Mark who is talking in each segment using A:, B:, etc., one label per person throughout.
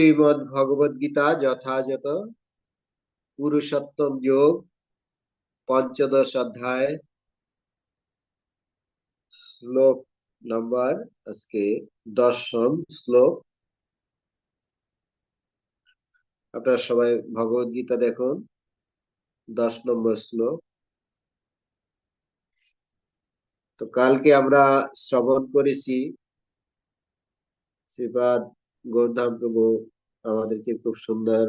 A: শ্রীমদ ভগবদ গীতা যথাযথ পুরুষোত্তম যোগ, পঞ্চদশ অধ্যায়, শ্লোক নাম্বার আজকে দশম শ্লোক। আপনারা সবাই ভগবদ গীতা দেখুন, দশ নম্বর শ্লোক। তো কালকে আমরা শ্রবণ করেছি শ্রীপাদ গৌরধাম প্রভু আমাদেরকে খুব সুন্দর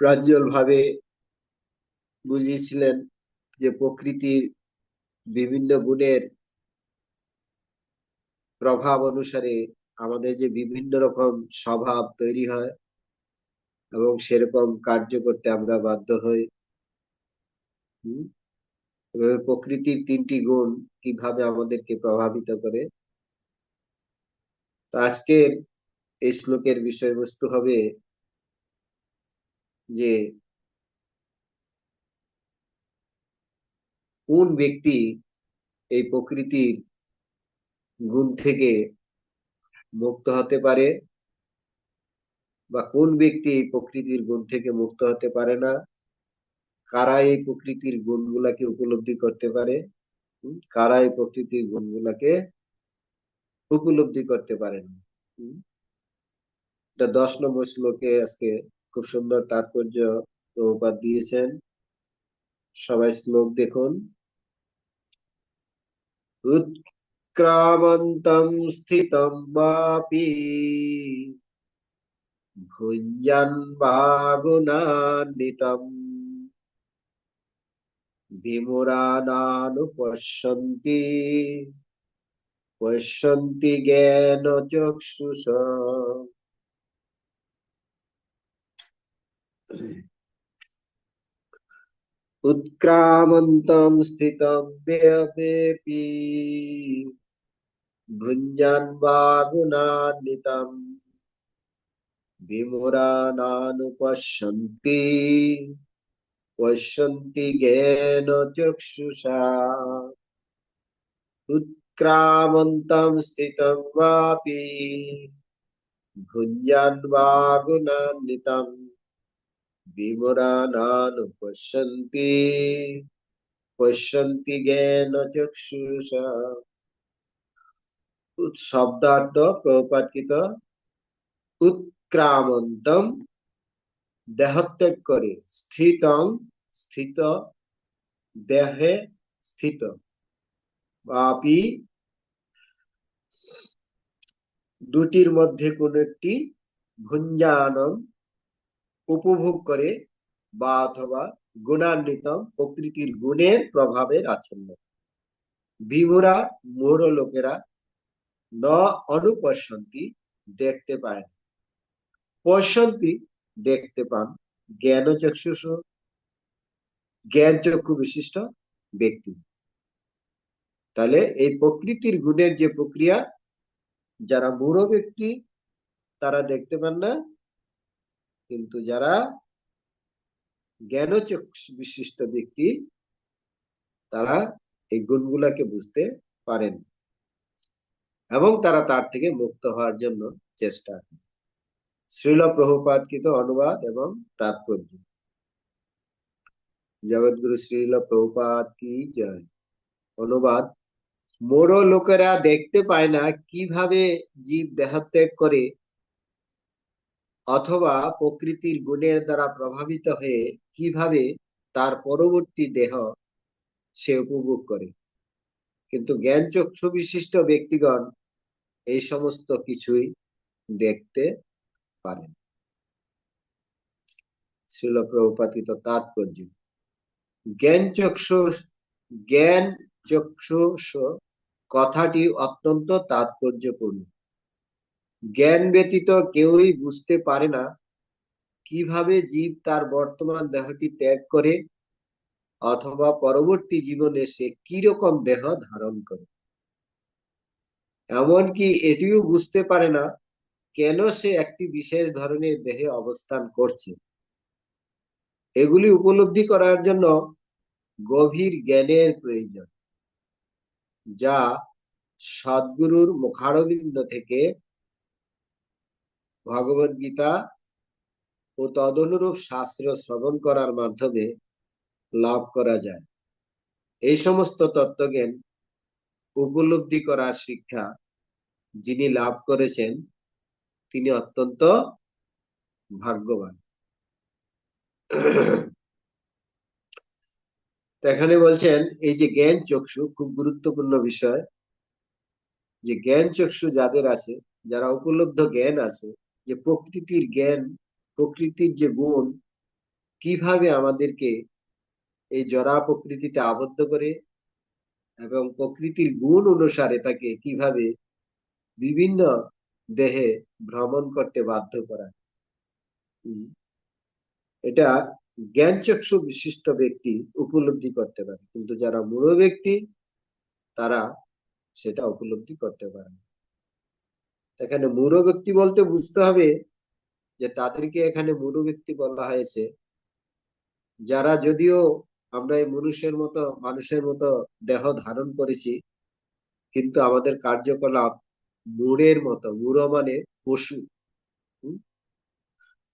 A: প্রাঞ্জল ভাবে বুঝিয়েছিলেন যে প্রকৃতির বিভিন্ন গুণের প্রভাব অনুসারে আমাদের যে বিভিন্ন রকম স্বভাব তৈরি হয় এবং সেরকম কার্য করতে আমরা বাধ্য হই। প্রকৃতির তিনটি গুণ কীভাবে আমাদেরকে প্রভাবিত করে আজকের এই শ্লোকের বিষয়বস্তু হবে যে কোন ব্যক্তি এই প্রকৃতির গুণ থেকে মুক্ত হতে পারে বা কোন ব্যক্তি এই প্রকৃতির গুণ থেকে মুক্ত হতে পারে না? কারা এই প্রকৃতির গুণগুলাকে উপলব্ধি করতে পারে? কারা এই প্রকৃতির গুণগুলাকে উপলব্ধি করতে পারেন। দশ নম্বর শ্লোকে আজকে খুব সুন্দর তাৎপর্য প্রভুপাত দিয়েছেন। সবাই শ্লোক দেখুন। উৎক্রামন্তম স্থিতম বাপি ভুঞ্জান বাগুনান্বিতম বিমুরানানুপশ্যন্তি পশ্যন্তি জ্ঞান চক্ষুষ उत्क्रामन्तं स्थितं व्यपेपि भुञ्जन् वागुनान्वितम् विमुरानानुपश्यन्ति पश्यन्ति ज्ञेन चक्षुषा उत्क्रामन्तं स्थितं वापि भुञ्जन् वागुनान्वितम् বিমরানানুপশ্যন্তি পশ্যন্তি জ্ঞান চক্ষুষা শব্দার্থ প্রপাতকৃত উৎক্রামন্তম দেহত্যাগ করে স্থিতং স্থিত দেহে স্থিত বাপি দুটির মধ্যে কোন একটি ভুঞ্জানম উপভোগ করে বা অথবা গুণান্বিত প্রকৃতির গুণের প্রভাবের আচ্ছন্ন। বিমুরা মোর লোকেরা ন অনুপশ্যন্তি দেখতে পায় পশ্যন্তি দেখতে পান জ্ঞান চক্ষুষ জ্ঞান চক্ষু বিশিষ্ট ব্যক্তি। তাহলে এই প্রকৃতির গুণের যে প্রক্রিয়া, যারা মূঢ় ব্যক্তি, তারা দেখতে পান না, কিন্তু যারা জ্ঞানচক বিশিষ্ট ব্যক্তি, তারা এই গুণগুলাকে বুঝতে পারেন এবং তারা তার থেকে মুক্ত হওয়ার জন্য চেষ্টা শ্রীল প্রভুপাতকৃত অনুবাদ এবং তাৎপর্য। জগৎগুরু শ্রীল প্রভুপাত কি জয়। অনুবাদ মোড়ো লোকেরা দেখতে পায় না কীভাবে জীব দেহত্যাগ করে অথবা প্রকৃতির গুণের দ্বারা প্রভাবিত হয়ে কীভাবে তার পরবর্তী দেহ সে উপভোগ করে। কিন্তু জ্ঞান চক্ষু বিশিষ্ট ব্যক্তিগণ এই সমস্ত কিছুই দেখতে পারেন। শিল প্রপাতিত তাৎপর্য। জ্ঞান চক্ষু জ্ঞান চক্ষু কথাটি অত্যন্ত তাৎপর্যপূর্ণ। জ্ঞান ব্যতীত কেউই বুঝতে পারে না কীভাবে জীব তার বর্তমান দেহটি ত্যাগ করে অথবা পরবর্তী জীবনে সে কীরকম দেহ ধারণ করে। এমনকি এটিও বুঝতে পারে না কেন সে একটি বিশেষ ধরনের দেহে অবস্থান করছে। এগুলি উপলব্ধি করার জন্য গভীর জ্ঞানের প্রয়োজন। যা সদ্গুরুর মুখারবিন্দ থেকে ভগবত গীতা ও তদনুরূপ শাস্ত্র শ্রবণ করার মাধ্যমে লাভ করা যায়। এই সমস্ত তত্ত্বজ্ঞান উপলব্ধি করার শিক্ষা যিনি লাভ করেছেন, তিনি অত্যন্ত ভাগ্যবান। এখানে বলছেন, এই যে জ্ঞান চক্ষু খুব গুরুত্বপূর্ণ বিষয়। যে জ্ঞান চক্ষু যাদের আছে, যারা উপলব্ধ জ্ঞান আছে, যে প্রকৃতির জ্ঞান, প্রকৃতির যে গুণ, কীভাবে আমাদেরকে এই জরা প্রকৃতিতে আবদ্ধ করে এবং প্রকৃতির গুণ অনুসারে তাকে কীভাবে বিভিন্ন দেহে ভ্রমণ করতে বাধ্য করা। এটা জ্ঞান চক্ষু বিশিষ্ট ব্যক্তি উপলব্ধি করতে পারে, কিন্তু যারা মূঢ় ব্যক্তি, তারা সেটা উপলব্ধি করতে পারে এখানে মূঢ় ব্যক্তি বলতে বুঝতে হবে যে তাদেরকে এখানে মূঢ় ব্যক্তি বলা হয়েছে। যারা যদিও আমরা এই মনুষ্যের মতো, মানুষের মতো দেহ ধারণ করেছি, কিন্তু আমাদের কার্যকলাপ মূঢ়ের মতো, মূঢ় মানে পশু।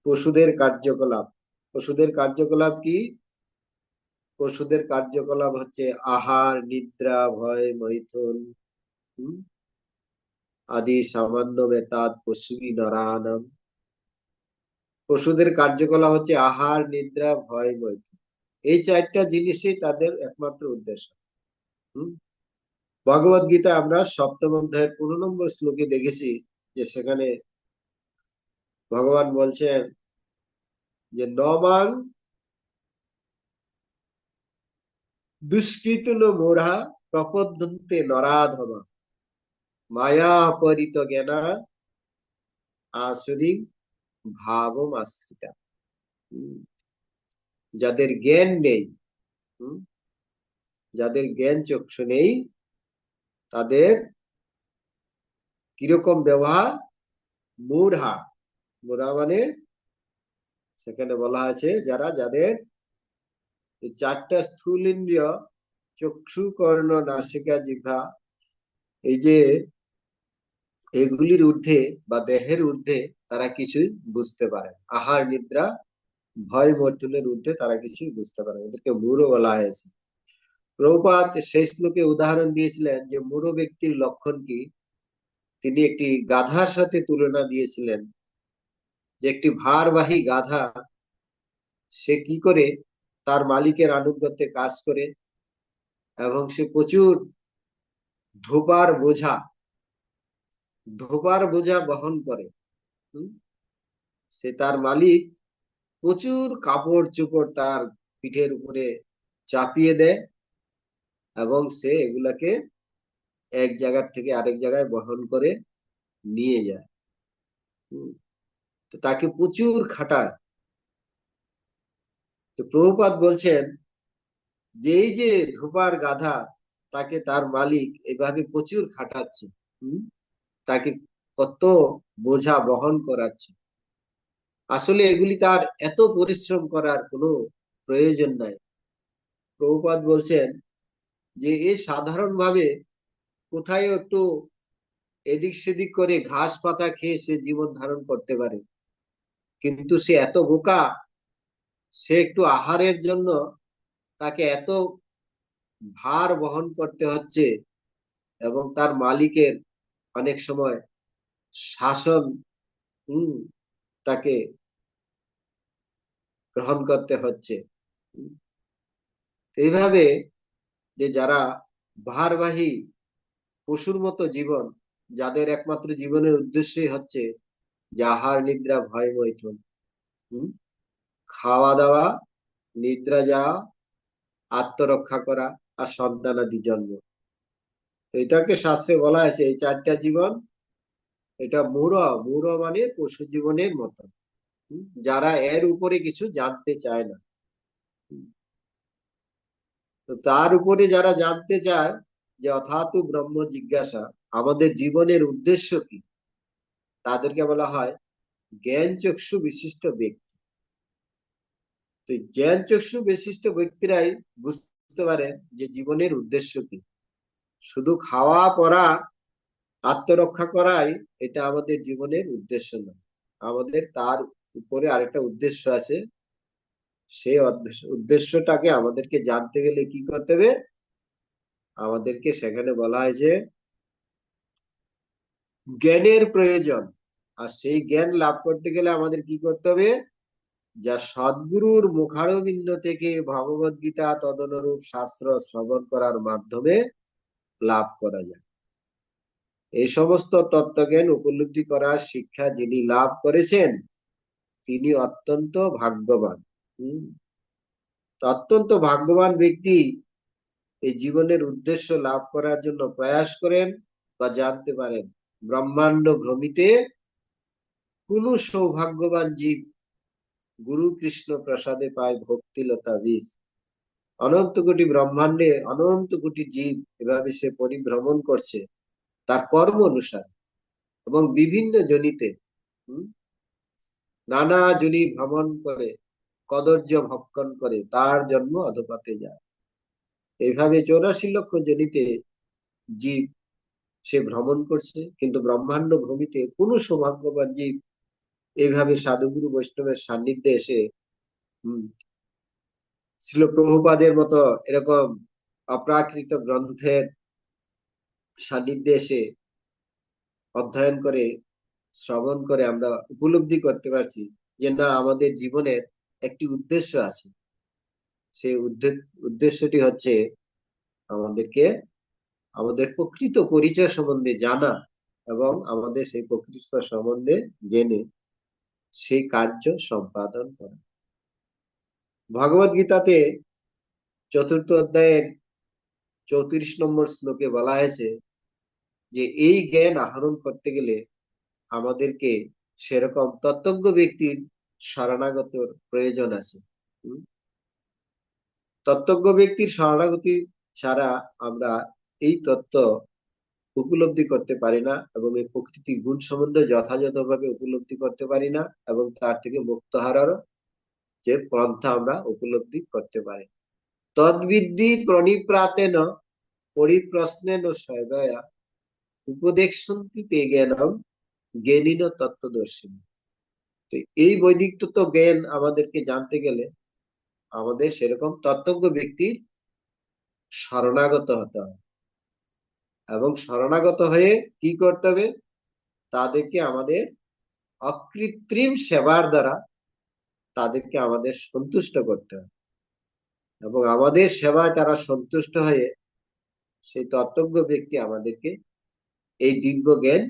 A: পশুদের কার্যকলাপ। পশুদের কার্যকলাপ কি? পশুদের কার্যকলাপ হচ্ছে আহার, নিদ্রা, ভয়, মৈথুন আদি, সামান্য বেতাদ পশুবি নরানম। পশুদের কার্যকলাপ হচ্ছে আহার, নিদ্রা, ভয়, মৈথুন। এই চারটা জিনিসই তাদের একমাত্র উদ্দেশ্য, হম? ভগবত গীতা আমরা সপ্তম অধ্যায়ের পনেরো নম্বর শ্লোকে দেখেছি যে সেখানে ভগবান বলছেন যে নবাং দুষ্কৃতন মোরা প্রপদ্যন্তে নরাধমা। মায়া অপরিত জ্ঞানা আসুরি ভাবম আশ্রিতা। যাদের জ্ঞান নেই যাদের জ্ঞান চক্ষু নেই, তাদের কীরকম ব্যবহার? মূঢ়া। মূঢ়া মানে সেখানে বলা আছে, যারা যাদের চারটা স্থূল ইন্দ্রিয়, চক্ষু, কর্ণ, নাসিকা জিভা এই যে এগুলির ঊর্ধ্বে বা দেহের ঊর্ধ্বে তারা কিছুই বুঝতে পারে আহার, নিদ্রা, ভয়, মর্তুলের ঊর্ধ্বে তারা কিছুই বুঝতে পারে এদেরকে মূঢ় বলা হয়েছে। প্রভুপাত সেই শ্লোকে উদাহরণ দিয়েছিলেন যে মূঢ় ব্যক্তির লক্ষণ কি? তিনি একটি গাধার সাথে তুলনা দিয়েছিলেন। যে একটি ভারবাহী গাধা, সে কি করে তার মালিকের আনুগত্যে কাজ করে এবং সে প্রচুর ধোপার বোঝা ধোপার বোঝা বহন করে। সে তার মালিক প্রচুর কাপড় চোপড় তার পিঠের উপরে চাপিয়ে দেয় এবং সে এগুলাকে এক জায়গার থেকে আরেক জায়গায় বহন করে নিয়ে যায়। তাকে প্রচুর খাটায়। তো প্রভুপাত বলছেন যে যে ধোপার গাধা, তাকে তার মালিক এভাবে প্রচুর খাটাচ্ছে তাকে কত বোঝা বহন করাচ্ছে। আসলে এগুলি তার এত পরিশ্রম করার কোনো প্রয়োজন নাই। প্রভুপাত বলছেন যে, এ সাধারণভাবে কোথায় একটু এদিক সেদিক করে ঘাস পাতা খেয়ে সে জীবন ধারণ করতে পারে। কিন্তু সে এত বোকা, সে একটু আহারের জন্য তাকে এত ভার বহন করতে হচ্ছে এবং তার মালিকের অনেক সময় শাসন হম তাকে গ্রহণ করতে হচ্ছে। এইভাবে যে যারা ভারবাহী পশুর মতো জীবন, যাদের একমাত্র জীবনের উদ্দেশ্যই হচ্ছে যে আহার নিদ্রা ভয় মৈথুন হম? খাওয়া দাওয়া নিদ্রা যাওয়া আত্মরক্ষা করা আর সন্তানাদি জন্ম। এটাকে শাস্ত্রে বলা হয়েছে, এই চারটা জীবন, এটা মূঢ় মূঢ় মানে পশু জীবনের মতো যারা এর উপরে কিছু জানতে চায় না। তো তার উপরে যারা জানতে চায় যে অথাতু ব্রহ্ম জিজ্ঞাসা, আমাদের জীবনের উদ্দেশ্য কি? তাদেরকে বলা হয় জ্ঞান চক্ষু বিশিষ্ট ব্যক্তি। তো জ্ঞান চক্ষু বিশিষ্ট ব্যক্তিরাই বুঝতে পারেন যে জীবনের উদ্দেশ্য কি। শুধু খাওয়া, পড়া, আত্মরক্ষা করাই এটা আমাদের জীবনের উদ্দেশ্য নয় আমাদের তার উপরে আরেকটা উদ্দেশ্য আছে। সেই উদ্দেশ্যটাকে আমাদেরকে জানতে গেলে কি করতে হবে? আমাদেরকে সেখানে বলা হয় যে জ্ঞানের প্রয়োজন। আর সেই জ্ঞান লাভ করতে গেলে আমাদের কি করতে হবে? যা সদ্গুরুর মুখারবিন্দ থেকে ভগবত গীতা তদনুরূপ শাস্ত্র শ্রবণ করার মাধ্যমে লাভ করা যায়। এই সমস্ত তত্ত্বজ্ঞান উপলব্ধি করার শিক্ষা যিনি লাভ করেছেন, তিনি অত্যন্ত ভাগ্যবান। হম? অত্যন্ত ভাগ্যবান ব্যক্তি এই জীবনের উদ্দেশ্য লাভ করার জন্য প্রয়াস করেন বা জানতে পারেন। ব্রহ্মাণ্ড ভ্রমিতে কোন সৌভাগ্যবান জীব গুরু কৃষ্ণ প্রসাদে পায় ভক্তিলতা বীজ। অনন্ত কোটি ব্রহ্মাণ্ডে অনন্ত কোটি জীব এভাবে সে পরিভ্রমণ করছে, তার কর্ম অনুসারে। এবং বিভিন্ন জনিতে নানা জনি ভ্রমণ করে কদর্য ভক্ষণ করে, তার জন্ম অধপাতে যায়। এইভাবে চৌরাশি লক্ষ জনিতে জীব সে ভ্রমণ করছে, কিন্তু ব্রহ্মাণ্ড ভূমিতে কোন সৌভাগ্যবান জীব এইভাবে সাধুগুরু বৈষ্ণবের সান্নিধ্যে এসে ছিল প্রভুপাদের মতো এরকম অপ্রাকৃত গ্রন্থের সান্নিধ্যে এসে অধ্যয়ন করে, শ্রবণ করে আমরা উপলব্ধি করতে পারছি যে না, আমাদের জীবনের একটি উদ্দেশ্য আছে। সেই উদ্দেশ্যটি হচ্ছে আমাদেরকে, আমাদের প্রকৃত পরিচয় সম্বন্ধে জানা এবং আমাদের সেই প্রকৃত সম্বন্ধে জেনে সেই কার্য সম্পাদন করা। ভগবত গীতাতে চতুর্থ অধ্যায়ের চৌত্রিশ নম্বর শ্লোকে বলা হয়েছে যে, এই জ্ঞান আহরণ করতে গেলে আমাদেরকে সেরকম তত্ত্বজ্ঞ ব্যক্তির শরণাগতর প্রয়োজন আছে। তত্ত্বজ্ঞ ব্যক্তির শরণাগতি ছাড়া আমরা এই তত্ত্ব উপলব্ধি করতে পারি না এবং এই প্রকৃতি গুণ সম্বন্ধে যথাযথভাবে উপলব্ধি করতে পারি না এবং তার থেকে মুক্ত হারারও যে পন্থা আমরা উপলব্ধি করতে পারি। তদ্বিদ্ধি প্রণিপ্রাতেন পরিপ্রশ্নেন সয়দয়া উপদেশন্তি তে জ্ঞানম জ্ঞানীন তত্ত্বদর্শী তো এই বৈদিক তত্ত্ব জ্ঞান আমাদেরকে জানতে গেলে আমাদের সেরকম তত্ত্বজ্ঞ ব্যক্তির শরণাগত হতে হবে। এবং শরণাগত হয়ে কি করতে হবে? তাদেরকে আমাদের অকৃত্রিম সেবার দ্বারা তাদেরকে আমাদের সন্তুষ্ট করতে হবে। এবং আমাদের সেবায় তারা সন্তুষ্ট হয়ে সেই তত্ত্বজ্ঞ ব্যক্তি আমাদেরকে এই দিব্য জ্ঞান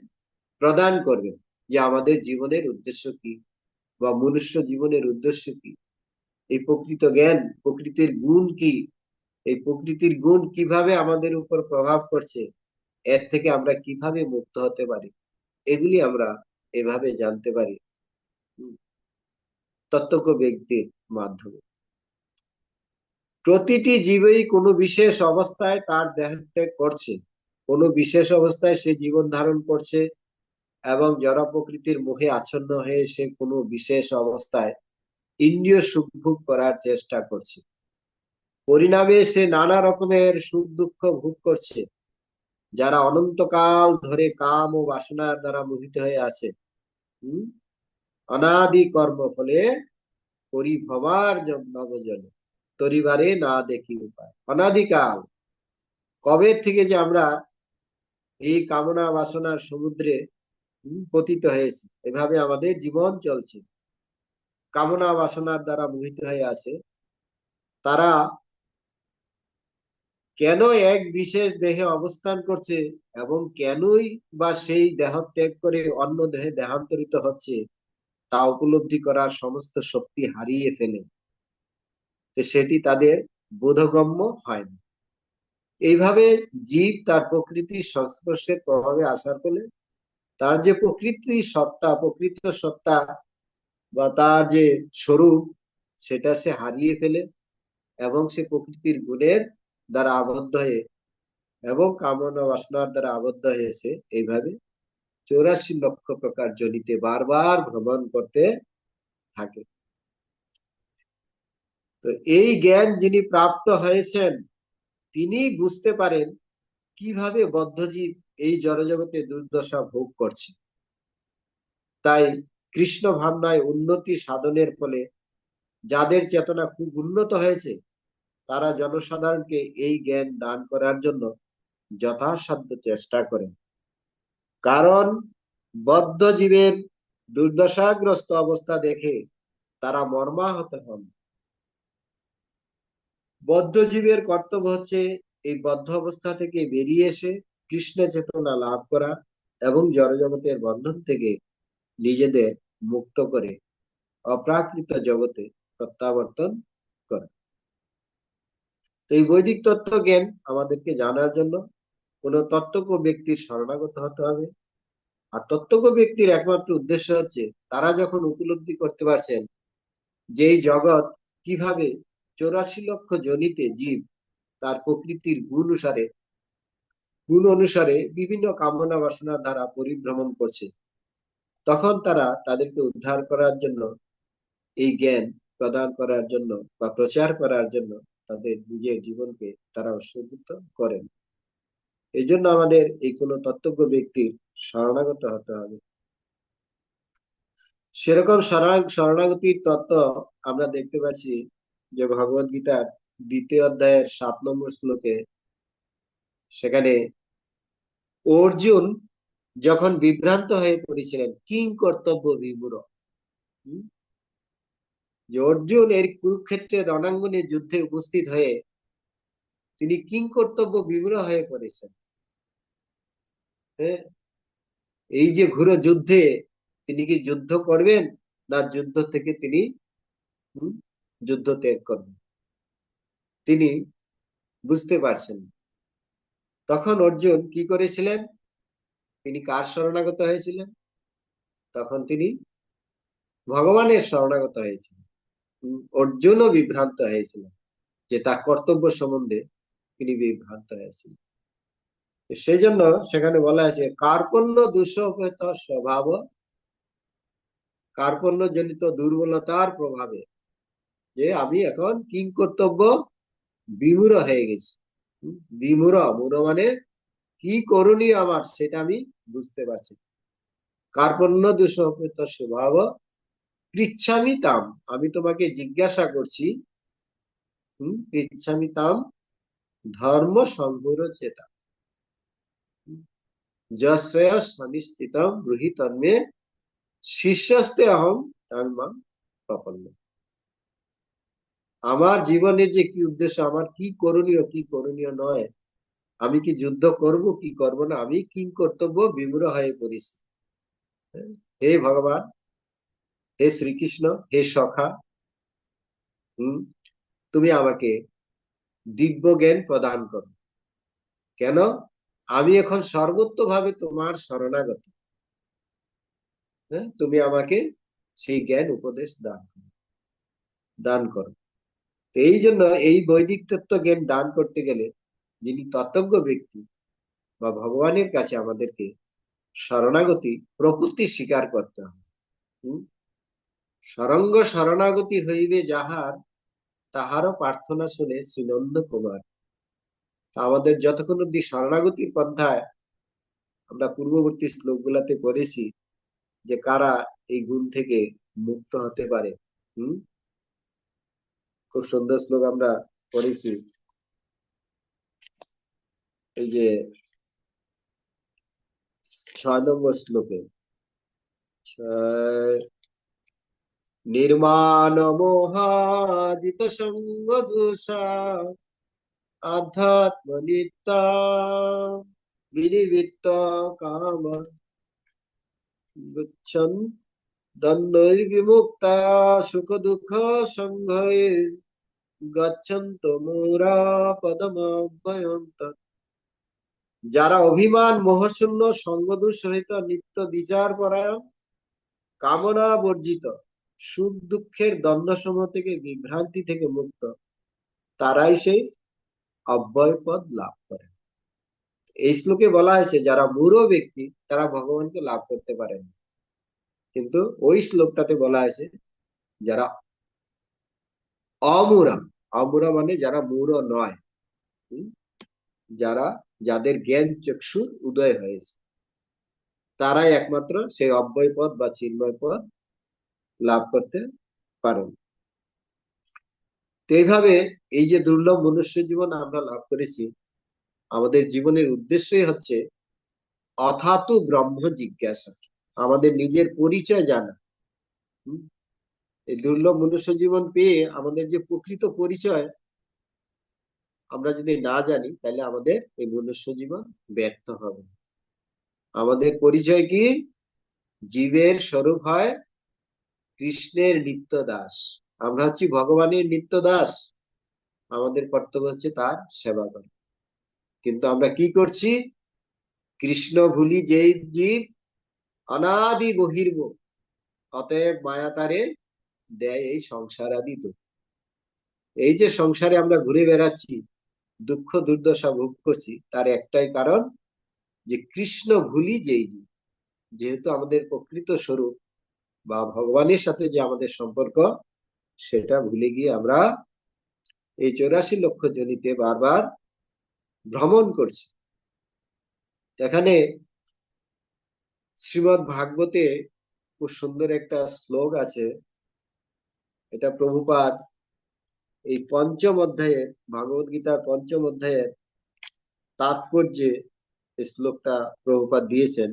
A: প্রদান করবে যে আমাদের জীবনের উদ্দেশ্য কি বা মনুষ্য জীবনের উদ্দেশ্য কি? এই প্রকৃত জ্ঞান, প্রকৃতির গুণ কি? এই প্রকৃতির গুণ কীভাবে আমাদের উপর প্রভাব করছে এর থেকে আমরা কীভাবে মুক্ত হতে পারি? এগুলি আমরা এভাবে জানতে পারি। তত্ত্বজ্ঞ ব্যক্তির মাধ্যমে। প্রতিটি জীবই কোনো বিশেষ অবস্থায় তার দেহ ত্যাগ করছে। কোনো বিশেষ অবস্থায় সে জীবন ধারণ করছে এবং জড় প্রকৃতির মুখে আচ্ছন্ন হয়ে সে কোনো বিশেষ অবস্থায় ইন্দ্রিয় সুখ ভোগ করার চেষ্টা করছে। পরিণামে সে নানা রকমের সুখ দুঃখ ভোগ করছে। যারা অনন্তকাল ধরে কাম ও বাসনার দ্বারা মোহিত হয়ে আছে, হম? অনাদি কর্ম ফলে পরিভবার নবজন, তরিবারে না দেখি উপায়। অনাদিকাল, কবে থেকে যে আমরা এই কামনা বাসনার সমুদ্রে পতিত হয়েছি, এভাবে আমাদের জীবন চলছে। কামনা বাসনার দ্বারা মোহিত হয়ে আছে, তারা কেন এক বিশেষ দেহে অবস্থান করছে এবং কেনই বা সেই দেহ ত্যাগ করে অন্য দেহে দেহান্তরিত হচ্ছে, তা উপলব্ধি করার সমস্ত শক্তি হারিয়ে ফেলে। সেটি তাদের বোধগম্য হয় না। এইভাবে জীব তার প্রকৃতির সংস্পর্শের প্রভাবে আসার ফলে তার যে প্রকৃতি সত্তা, প্রকৃত সত্তা বা তার যে স্বরূপ, সেটা সে হারিয়ে ফেলে এবং সে প্রকৃতির গুণের দ্বারা আবদ্ধ হয়ে এবং কামনা বাসনার দ্বারা আবদ্ধ হয়েছে, এইভাবে চৌরাশি লক্ষ প্রকার জনিতে বারবার ভ্রমণ করতে থাকে। তো এই জ্ঞান যিনি প্রাপ্ত হয়েছেন, তিনি বুঝতে পারেন কীভাবে বদ্ধজীব এই জড়জগতে দুর্দশা ভোগ করছে। তাই কৃষ্ণ ভাবনায় উন্নতি সাধনের ফলে যাদের চেতনা খুব উন্নত হয়েছে তারা জনসাধারণকে এই জ্ঞান দান করার জন্য যথাসাধ্য চেষ্টা করেন কারণ বদ্ধ জীবের দুর্দশাগ্রস্ত অবস্থা দেখে তারা মর্মাহত হন। বদ্ধ জীবের কর্তব্য হচ্ছে এই বদ্ধ অবস্থা থেকে বেরিয়ে এসে কৃষ্ণ চেতনা লাভ করা এবং জড়জগতের বন্ধন থেকে নিজেদের মুক্ত করে অপ্রাকৃত জগতে প্রত্যাবর্তন করে। এই বৈদিক তত্ত্ব জ্ঞান আমাদেরকে জানার জন্য কোন তত্ত্বজ্ঞ ব্যক্তির শরণাগত হতে হবে। আর তত্ত্বজ্ঞ ব্যক্তির একমাত্র উদ্দেশ্য হচ্ছে তারা যখন উপলব্ধি করতে পারছেন যে এই জগৎ কীভাবে চৌরাশি লক্ষ জনিতে জীব তার প্রকৃতির গুণ অনুসারে গুণ অনুসারে বিভিন্ন কামনা বাসনার দ্বারা পরিভ্রমণ করছে, তখন তারা তাদেরকে উদ্ধার করার জন্য এই জ্ঞান প্রদান করার জন্য বা প্রচার করার জন্য তাদের নিজের জীবনকে তারা উৎসর্গিত করেন। এই জন্য আমাদের এই কোনো তত্ত্বজ্ঞ ব্যক্তির শরণাগত হতে হবে। সেরকম শরণাগতির তত্ত্ব আমরা দেখতে পাচ্ছি যে ভগবত গীতার দ্বিতীয় অধ্যায়ের সাত নম্বর শ্লোকে সেখানে অর্জুন যখন বিভ্রান্ত হয়ে পড়েছিলেন, কিং কর্তব্য বিমূর যে অর্জুন এর কুরুক্ষেত্রের রণাঙ্গনে যুদ্ধে উপস্থিত হয়ে তিনি কিং কর্তব্য বিমূর হয়ে পড়েছেন। হ্যাঁ? এই যে ঘুরো যুদ্ধে তিনি কি যুদ্ধ করবেন না যুদ্ধ থেকে তিনি যুদ্ধ ত্যাগ করবেন? তিনি বুঝতে পারছেন তখন অর্জুন কি করেছিলেন? তিনি কার শরণাগত হয়েছিলেন? তখন তিনি ভগবানের শরণাগত হয়েছিলেন। অর্জুনও বিভ্রান্ত হয়েছিলেন যে তার কর্তব্য সম্বন্ধে তিনি বিভ্রান্ত হয়েছিলেন সেই জন্য সেখানে বলা আছে কার্পণ্য দুঃসপেত স্বভাব কার্পণ্য জনিত দুর্বলতার প্রভাবে যে আমি এখন কিং কর্তব্য বিমূর হয়ে গেছি। বিমূর মূর মানে কি করণীয় আমার সেটা আমি বুঝতে পারছি কার্পণ্য দুঃসপেত স্বভাব পৃচ্ছামি তাম আমি তোমাকে জিজ্ঞাসা করছি, হম পৃচ্ছামি তাম ধর্ম সম্ভুর চেতা যশ্রেয় সনিশ্চিতম ব্রুহি তন্মে শিষ্যস্তে অহম তাঙ্গমাং প্রপন্ন। আমার জীবনে যে কি উদ্দেশ্য, আমার কি করণীয় কি করণীয় নয়, আমি কি যুদ্ধ করব, কি করব না, আমি কি কর্তব্য বিমূঢ় হয়ে পড়েছি। হে ভগবান হে শ্রীকৃষ্ণ, হে সখা, হম, তুমি আমাকে দিব্য জ্ঞান প্রদান করো। কেন? আমি এখন সর্বত্রভাবে তোমার শরণাগত। হ্যাঁ তুমি আমাকে সেই জ্ঞান উপদেশ দান করো। দান করো। এই জন্য এই বৈদিক তত্ত্ব জ্ঞান দান করতে গেলে যিনি তত্ত্বজ্ঞ ব্যক্তি বা ভগবানের কাছে আমাদেরকে শরণাগতি প্রপুতি স্বীকার করতে হবে। সরঙ্গ শরণাগতি হইবে যাহার, তাহারও প্রার্থনা শুনে শ্রীনন্দ কুমার। আমাদের যতক্ষণ অব্দি শরণাগতির পন্থায় আমরা পূর্ববর্তী শ্লোক গুলাতে পড়েছি, যে কারা এই গুণ থেকে মুক্ত হতে পারে, হম? খুব সুন্দর শ্লোক আমরা পড়েছি। এই যে ছয় নম্বর শ্লোকে নির্মাণ মোহাজিত সঙ্গ দোষা আধ্যাত্ম বিনিবৃত্ত কাম গচ্ছন দ্বন্দ্বৈর্বিমুক্তা সুখ দুঃখ সংঘয়ে গচ্ছন্ত মোরা পদমভয়ন্ত যারা অভিমান, মোহশূন্য সঙ্গদূর সহিত নিত্য বিচার পরায়ণ, কামনা বর্জিত। সুখ দুঃখের দ্বন্দ্ব সমূহ থেকে বিভ্রান্তি থেকে মুক্ত, তারাই সেই অব্যয় পদ লাভ করে। এই শ্লোকে বলা হয়েছে, যারা মূঢ় ব্যক্তি, তারা ভগবানকে লাভ করতে পারেন কিন্তু ওই শ্লোকটাতে বলা হয়েছে, যারা অমূরা অমূরা মানে যারা মূঢ় নয় যারা, যাদের জ্ঞান চক্ষুর উদয় হয়েছে, তারাই একমাত্র সেই অব্যয় পদ বা চিন্ময় পদ লাভ করতে পারেন তো এইভাবে এই যে দুর্লভ মনুষ্য জীবন আমরা লাভ করেছি, আমাদের জীবনের উদ্দেশ্যই হচ্ছে অথাতু ব্রহ্ম জিজ্ঞাসা। আমাদের নিজের পরিচয় জানা। এই দুর্লভ মনুষ্য জীবন পেয়ে আমাদের যে প্রকৃত পরিচয়, আমরা যদি না জানি, তাহলে আমাদের এই মনুষ্য জীবন ব্যর্থ হবে। আমাদের পরিচয় কি? জীবের স্বরূপ হয় কৃষ্ণের নিত্য দাস আমরা হচ্ছি ভগবানের নিত্য দাস আমাদের কর্তব্য হচ্ছে তার সেবা করা। কিন্তু আমরা কি করছি? কৃষ্ণ ভুলি যেই জীব অনাদি বহির্ব, অতএব মায়া তারে দেয় এই সংসার আদি এই যে সংসারে আমরা ঘুরে বেড়াচ্ছি, দুঃখ দুর্দশা ভোগ করছি, তার একটাই কারণ যে কৃষ্ণ ভুলি যেই জীব, যেহেতু আমাদের প্রকৃত স্বরূপ বা ভগবানের সাথে যে আমাদের সম্পর্ক, সেটা ভুলে গিয়ে আমরা এই চৌরাশি লক্ষ জনিতে বারবার ভ্রমণ করছি। এখানে শ্রীমৎ ভাগবতে খুব সুন্দর একটা শ্লোক আছে। এটা প্রভুপাদ এই পঞ্চম অধ্যায়ে, ভাগবত গীতার পঞ্চম অধ্যায়ের তাৎপর্যে এই শ্লোকটা প্রভুপাত দিয়েছেন।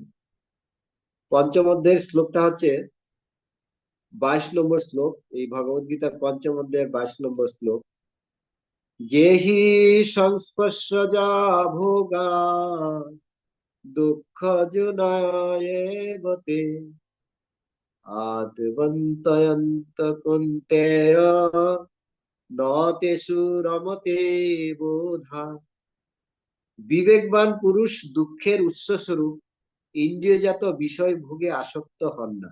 A: পঞ্চম অধ্যায়ের শ্লোকটা হচ্ছে বাইশ নম্বর শ্লোক, এই ভগবত গীতার পঞ্চম অধ্যায়ের বাইশ নম্বর শ্লোক। যেহি সংস্পর্শজা ভোগা, দুঃখ জুনায়েবতে আদবন্তয়ন্ত কুন্তেয় নতেষু রমতে বোধা। বিবেকবান পুরুষ দুঃখের উৎস স্বরূপ ইন্দ্রিয়জাত বিষয় ভোগে আসক্ত হন না।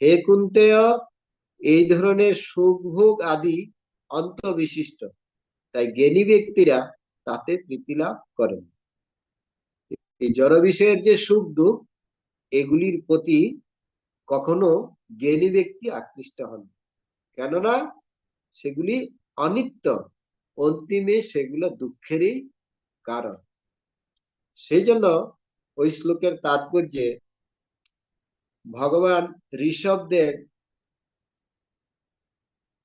A: হে কুন্তেয়, এই ধরনের সুখ ভোগ আদি অন্তবিশিষ্ট। তাই জ্ঞানী ব্যক্তিরা তাতে প্রীতি লাভ করেন। এই জড় বিষয়ের যে সুখ দুঃখ এগুলির প্রতি কখনো জ্ঞানী ব্যক্তি আকৃষ্ট হন কেননা, সেগুলি অনিত্য। অন্তিমে সেগুলো দুঃখেরই কারণ। সেই জন্য ওই শ্লোকের তাৎপর্যে ভগবান ঋষভদেব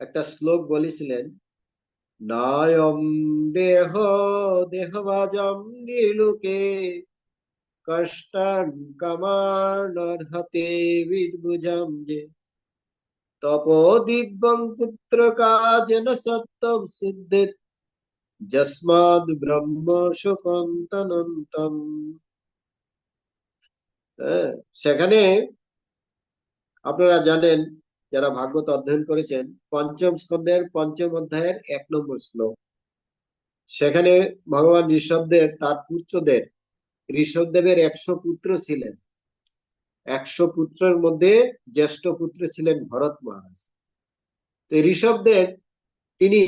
A: একটা শ্লোক বলেছিলেন, নায়ম দেহ দেহবাজম নির্লুকে কষ্টান কামানর্হতে বিদ্ভুজম যে। তপোদিব্যং পুত্র কাজন সত্যম সিদ্ধিত যস্মাদ ব্রহ্ম শোকন্তনন্তম সেখানে আপনারা জানেন, যারা ভাগবত অধ্যয়ন করেছেন, পঞ্চম স্কন্ধের পঞ্চম অধ্যায়ের এক নম্বর শ্লোক। সেখানে ভগবান ঋষভদের, তার পুত্রদের, ঋষভদেবের একশো পুত্র ছিলেন। একশো পুত্রের মধ্যে জ্যেষ্ঠ পুত্র ছিলেন ভরত মহারাজ। তো ঋষভদেব তিনি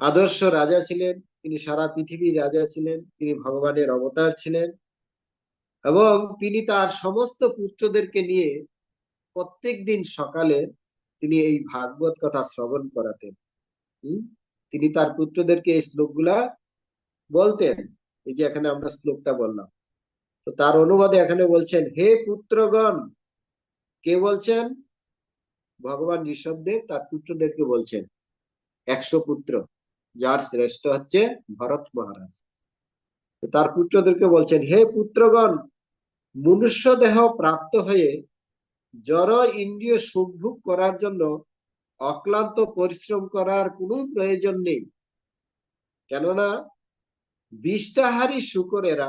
A: আদর্শ রাজা ছিলেন, তিনি সারা পৃথিবীর রাজা ছিলেন, তিনি ভগবানের অবতার ছিলেন। এবং তিনি তার সমস্ত পুত্রদেরকে নিয়ে প্রত্যেক দিন সকালে তিনি এই ভাগবত কথা শ্রবণ করাতেন। তিনি তার পুত্রদেরকে এই শ্লোকগুলা বলতেন। এই যে এখানে আমরা শ্লোকটা বললাম। তো তার অনুবাদে এখানে বলছেন, হে পুত্রগণ কে বলছেন? ভগবান ঋষভদেব তার পুত্রদেরকে বলছেন, একশো পুত্র, যার শ্রেষ্ঠ হচ্ছে ভরত মহারাজ। তার পুত্রদেরকে বলছেন, হে পুত্রগণ মনুষ্য দেহ প্রাপ্ত হয়ে জড় ইন্দ্রিয় সুখভোগ করার জন্য অক্লান্ত পরিশ্রম করার কোনো প্রয়োজন নেই। কেননা বিষ্টাহারী শুকরেরা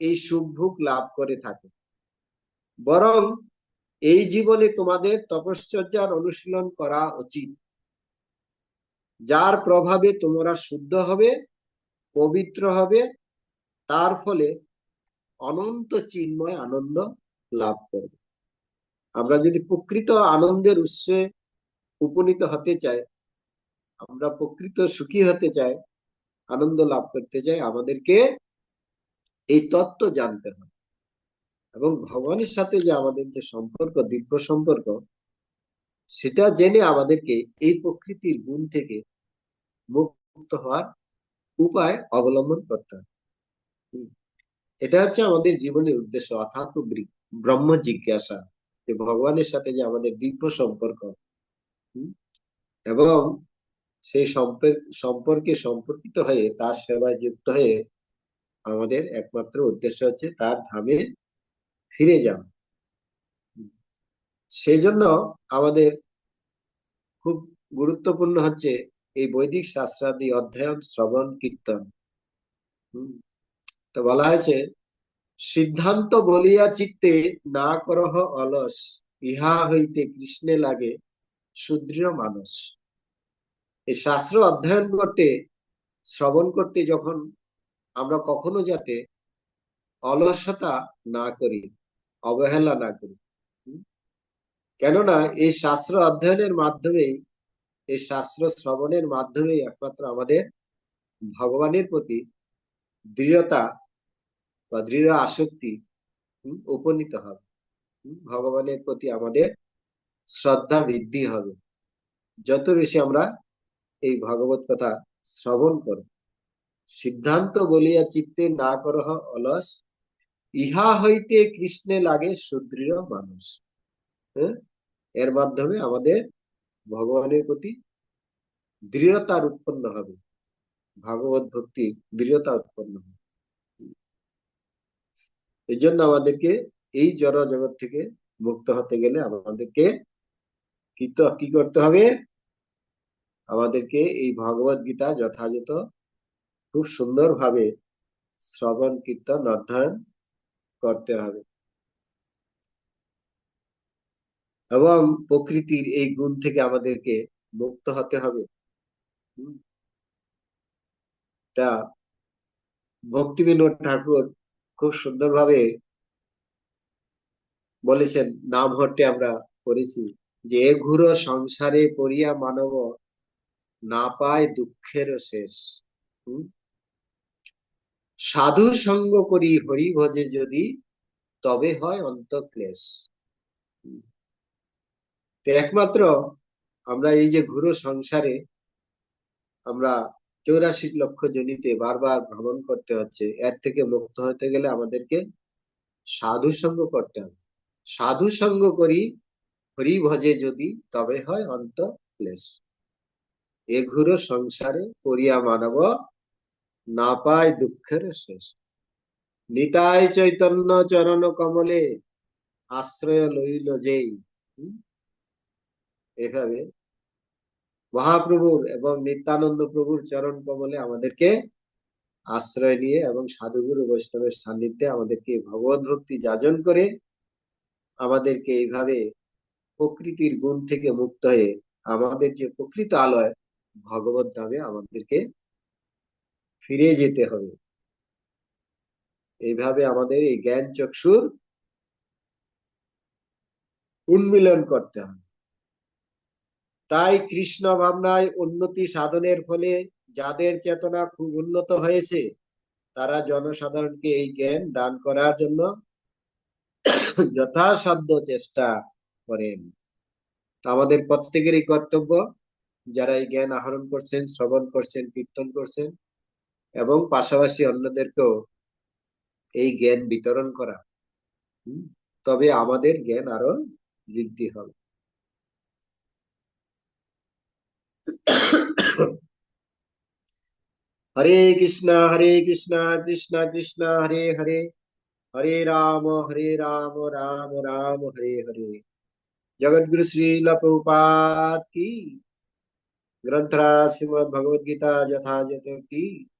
A: এই সুখভোগ লাভ করে থাকে। বরং এই জীবনে তোমাদের তপশ্চর্যার অনুশীলন করা উচিত, যার প্রভাবে তোমরা শুদ্ধ হবে, পবিত্র হবে, তার ফলে অনন্ত চিন্ময় আনন্দ লাভ করবে আমরা যদি প্রকৃত আনন্দের উৎসে উপনীত হতে চাই, আমরা প্রকৃত সুখী হতে চাই, আনন্দ লাভ করতে চাই, আমাদেরকে এই তত্ত্ব জানতে হবে। এবং ভগবানের সাথে যে আমাদের যে সম্পর্ক, দিব্য সম্পর্ক, সেটা জেনে আমাদেরকে এই প্রকৃতির গুণ থেকে মুক্ত হওয়ার উপায় অবলম্বন করতে হবে। এটা হচ্ছে আমাদের জীবনের উদ্দেশ্য অর্থাৎ ব্রহ্ম জিজ্ঞাসা যে ভগবানের সাথে যে আমাদের দীর্ঘ সম্পর্ক। এবং সেই সম্পর্কে সম্পর্কিত হয়ে তার সেবায় যুক্ত হয়ে আমাদের একমাত্র উদ্দেশ্য হচ্ছে তার ধামে ফিরে যাওয়া। সেই জন্য আমাদের খুব গুরুত্বপূর্ণ হচ্ছে এই বৈদিক শাস্ত্রাদি অধ্যয়ন, শ্রবণ, কীর্তন। তো বলা হয়েছে, সিদ্ধান্ত বলিয়া চিত্তে না করহ অলস, ইহা হইতে কৃষ্ণে লাগে সুদৃঢ় মানুষ এই শাস্ত্র অধ্যয়ন করতে, শ্রবণ করতে যখন আমরা কখনো যাতে অলসতা না করি, অবহেলা না করি। কেননা এই শাস্ত্র অধ্যয়নের মাধ্যমেই, এই শাস্ত্র শ্রবণের মাধ্যমেই একমাত্র আমাদের ভগবানের প্রতি দৃঢ়তা বা দৃঢ় আসক্তি উপনীত হবে। ভগবানের প্রতি আমাদের শ্রদ্ধা বৃদ্ধি হবে। যত বেশি আমরা এই ভগবত কথা শ্রবণ করব সিদ্ধান্ত বলিয়া চিত্তে না করহ অলস, ইহা হইতে কৃষ্ণে লাগে সুদৃঢ় মানুষ। হ্যাঁ এর মাধ্যমে আমাদের ভগবানের প্রতি দৃঢ়তার উৎপন্ন হবে। ভাগবত ভক্তি দৃঢ়তা উৎপন্ন হবে। এই জন্য আমাদেরকে এই জড় জগৎ থেকে মুক্ত হতে গেলে আমাদেরকে কি কি করতে হবে? আমাদেরকে এই ভগবত গীতা যথাযথ, খুব সুন্দর ভাবে শ্রবণ, কীর্তন, অধ্যয়ন করতে হবে। এবং প্রকৃতির এই গুণ থেকে আমাদেরকে মুক্ত হতে হবে। তা ভক্তি বিনোদ ঠাকুর খুব সুন্দরভাবে বলেছেন, নাম হটে আমরা করেছি। যে ঘুরো সংসারে পড়িয়া মানব, না পায় দুঃখের শেষ। সাধু সঙ্গ করি হরি ভজে যদি, তবে হয় অন্তক্লেশ। তো একমাত্র আমরা এই যে ঘুরো সংসারে আমরা চৌরাশি লক্ষ জনিতে বারবার ভ্রমণ করতে হচ্ছে। এর থেকে মুক্ত হতে গেলে আমাদেরকে সাধু সঙ্গ করতে হবে। সাধু সঙ্গ করি হরি ভজে যদি, তবে হয় অন্ত ক্লেশ। এ ঘুরো সংসারে, করিয়া মানব না পায় দুঃখের শেষ। নিতাই চৈতন্য চরণ কমলে আশ্রয় লইল যেই। এভাবে মহাপ্রভুর এবং নিত্যানন্দ প্রভুর চরণ কমলে আমাদেরকে আশ্রয় নিয়ে এবং সাধুগুরু বৈষ্ণবের সান্নিধ্যে আমাদেরকে ভগবত ভক্তি যাজন করে আমাদেরকে এইভাবে প্রকৃতির গুণ থেকে মুক্ত হয়ে আমাদের যে প্রকৃত আলয়, ভগবত ধামে আমাদেরকে ফিরে যেতে হবে। এইভাবে আমাদের এই জ্ঞান চক্ষুর উন্মিলন করতে হবে। তাই কৃষ্ণ ভাবনায় উন্নতি সাধনের ফলে যাদের চেতনা খুব উন্নত হয়েছে, তারা জনসাধারণকে এই জ্ঞান দান করার জন্য যথাসাধ্য চেষ্টা করেন। আমাদের প্রত্যেকেরই কর্তব্য, যারা এই জ্ঞান আহরণ করছেন, শ্রবণ করছেন, কীর্তন করছেন এবং পাশাপাশি অন্যদেরকেও এই জ্ঞান বিতরণ করা। তবে আমাদের জ্ঞান আরও বৃদ্ধি হবে। हरे कृष्णा हरे कृष्णा कृष्णा कृष्णा, हरे हरे। हरे राम हरे राम राम राम, हरे हरे। जगत गुरु श्री लपात की। ग्रंथराज श्रीमद गीता यथाजत की।